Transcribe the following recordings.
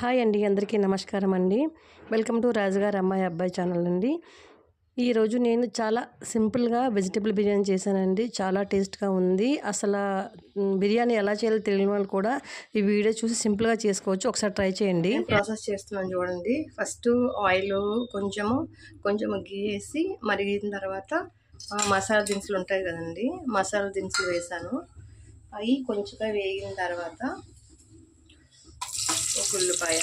Hi అండి అందరికీ నమస్కారం అండి. వెల్కమ్ టు రాజుగారు అమ్మాయి అబ్బాయి ఛానల్ అండి. ఈరోజు నేను చాలా సింపుల్గా వెజిటేబుల్ బిర్యానీ చేశానండి. చాలా టేస్ట్గా ఉంది. అసలు బిర్యానీ ఎలా చేయాలో తెలియని వాళ్ళు కూడా ఈ వీడియో చూసి సింపుల్గా చేసుకోవచ్చు. ఒకసారి ట్రై చేయండి. ప్రాసెస్ చేస్తున్నాను చూడండి. ఫస్ట్ ఆయిల్ కొంచెము కొంచెము గీ వేసి మరిగిన తర్వాత మసాలా దినుసులు ఉంటాయి కదండి మసాలా దినుసులు వేసాను అవి కొంచెంగా వేగిన తర్వాత ఒక ఉల్లిపాయ.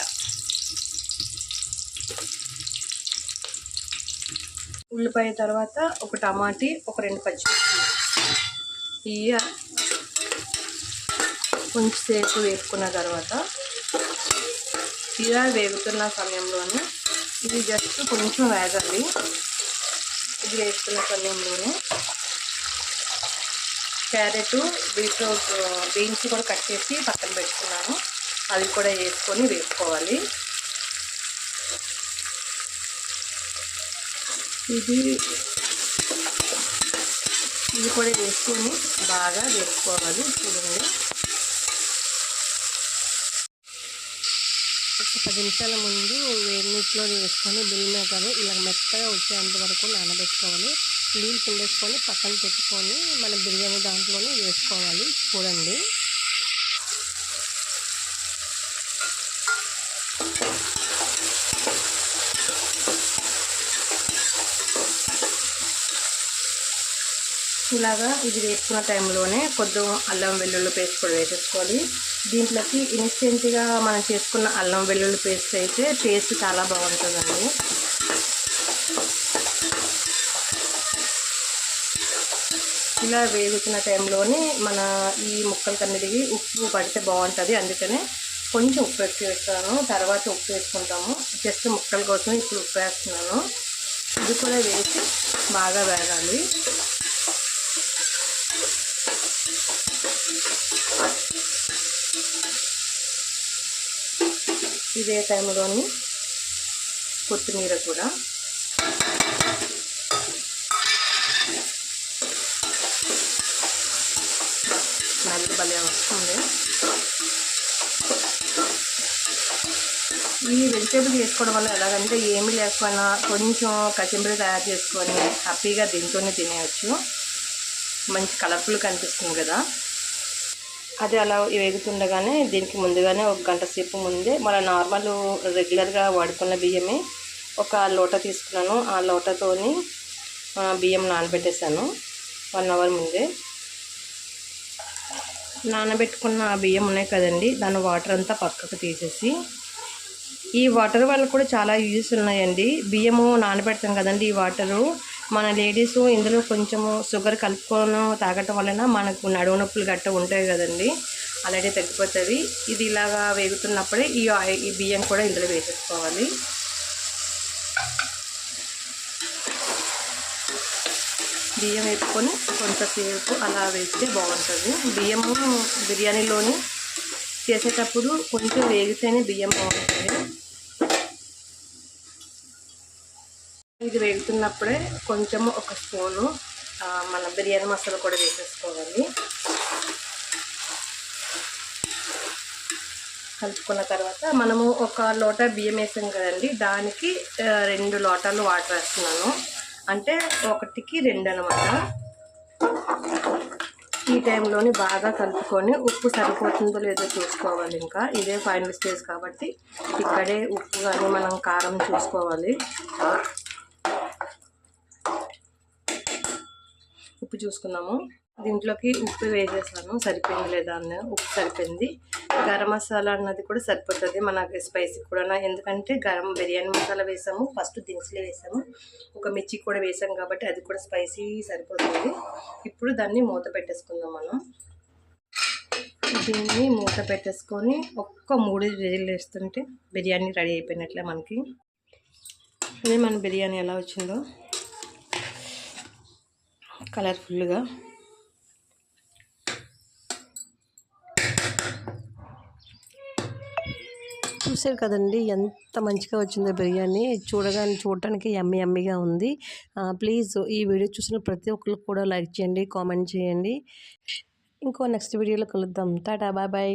ఉల్లిపాయ తర్వాత ఒక టమాటీ ఒక రెండు పచ్చిమిర్చి. ఇయ్య కొంచెం సేపు వేసుకున్న తర్వాత ఇలా వేగుతున్న సమయంలోనే ఇది జస్ట్ కొంచెం వేగాలి ఇది వేసుకున్న సమయంలోనే క్యారెట్ బీట్రూట్ బీన్స్ కూడా కట్ చేసి పక్కన పెట్టుకున్నాను. అవి కూడా వేసుకొని వేసుకోవాలి ఇది ఇది కూడా వేసుకొని బాగా వేసుకోవాలి చూడండి ఒక పది నిమిషాల ముందు వేడి నీటిలో వేసుకొని బిల్ మేకర్ ఇలా మెత్తగా వచ్చేంత వరకు నానబెట్టుకోవాలి. నీళ్ళు పిండేసుకొని పక్కన పెట్టుకొని మన బిర్యానీ దాంట్లోనే వేసుకోవాలి. చూడండి. ఇలాగా ఇది వేసుకున్న టైంలోనే కొద్దిగా అల్లం వెల్లుల్లి పేస్ట్ కూడా వేసేసుకోవాలి. దీంట్లోకి ఇన్స్టెంట్గా మనం చేసుకున్న అల్లం వెల్లుల్లి పేస్ట్ అయితే టేస్ట్ చాలా బాగుంటుందండి. ఇలా వేగుతున్న టైంలోనే మన ఈ ముక్కలు కన్నిటికి ఉప్పు పడితే బాగుంటుంది. అందుకనే కొంచెం ఉప్పు ఎక్కువ వేస్తాను తర్వాత ఉప్పు వేసుకుంటాము. జస్ట్ ముక్కల కోసం ఇప్పుడు ఉప్పు వేస్తున్నాను. ఇది కూడా వేసి బాగా వేగాలి. ఇదే టైంలోని కొత్తిమీర కూడా. నల్లి భలే వస్తుంది. ఈ వెజిటేబుల్ చేసుకోవడం వల్ల ఎలాగంటే ఏమి లేకపోయినా కొంచెం కచింబరి తయారు చేసుకొని హ్యాపీగా దీంతోనే తినేయచ్చు. మంచి కలర్ఫుల్ కనిపిస్తుంది కదా. అది అలా వేగుతుండగానే దీనికి ముందుగానే ఒక గంట సేపు ముందే మన నార్మల్ రెగ్యులర్గా వాడుకున్న బియ్యమే ఒక లోట తీసుకున్నాను. ఆ లోటతోని బియ్యం నానబెట్టేశాను. వన్ అవర్ ముందే. నానబెట్టుకున్న బియ్యం ఉన్నాయి కదండి. దాని వాటర్ అంతా పక్కకు తీసేసి ఈ వాటర్ వల్ల కూడా చాలా యూజెస్ ఉన్నాయండి. బియ్యము నానబెడతాం కదండి ఈ వాటరు మన లేడీస్ ఇందులో కొంచెము షుగర్ కలుపుకొని తాగటం వలన మనకు నడువు నొప్పులు గట్ట ఉంటాయి కదండి. అలాగే తగ్గిపోతుంది. ఇది ఇలాగా వేగుతున్నప్పుడే ఈ ఈ బియ్యం కూడా ఇందులో వేసేసుకోవాలి. బియ్యం వేసుకొని కొంతసేపు అలా వేస్తే బాగుంటుంది. బియ్యము బిర్యానీలోని చేసేటప్పుడు కొంచెం వేగితేనే బియ్యం బాగుంటుంది. ఇది వేగుతున్నప్పుడే కొంచెము ఒక స్పూను మన బిర్యానీ మసాలా కూడా వేసేసుకోవాలి. కలుపుకున్న తర్వాత మనము ఒక లోట బియ్యం వేసాం కదండి దానికి రెండు లోటాలు వాటర్ వేస్తున్నాను. అంటే ఒకటికి రెండు అనమాట ఈ టైంలోని బాగా కలుపుకొని ఉప్పు సరిపోతుందో లేదో చూసుకోవాలి ఇంకా. ఇదే ఫైనల్ స్టేజ్ కాబట్టి ఇక్కడే ఉప్పు కానీ మనం కారం చూసుకోవాలి. ఉప్పు చూసుకుందాము. దీంట్లోకి ఉప్పు వేసేసాను. సరిపోయింది లేదా అన్న ఉప్పు సరిపోయింది. గరం మసాలా అన్నది కూడా సరిపోతుంది. మనకి స్పైసీ కూడా ఎందుకంటే గరం బిర్యానీ మసాలా వేసాము. ఫస్ట్ దినుసులు వేసాము. ఒక మిర్చి కూడా వేసాం కాబట్టి అది కూడా స్పైసీ సరిపోతుంది. ఇప్పుడు దాన్ని మూత పెట్టేసుకుందాం మనం. దీన్ని మూత పెట్టేసుకొని ఒక్క మూడు విజిల్ వేస్తుంటే బిర్యానీ రెడీ అయిపోయినట్లే మనకి. అదే మన బిర్యానీ ఎలా వచ్చిందో. కలర్ఫుల్గా చూసారు కదండి ఎంత మంచిగా వచ్చిందో బిర్యానీ. చూడగానే చూడటానికి ఎమ్మి ఎమ్మిగా ఉంది. ప్లీజ్ ఈ వీడియో చూసిన ప్రతి ఒక్కరికి కూడా లైక్ చేయండి కామెంట్ చేయండి. ఇంకో నెక్స్ట్ వీడియోలో కలుద్దాం. Tata bye bye.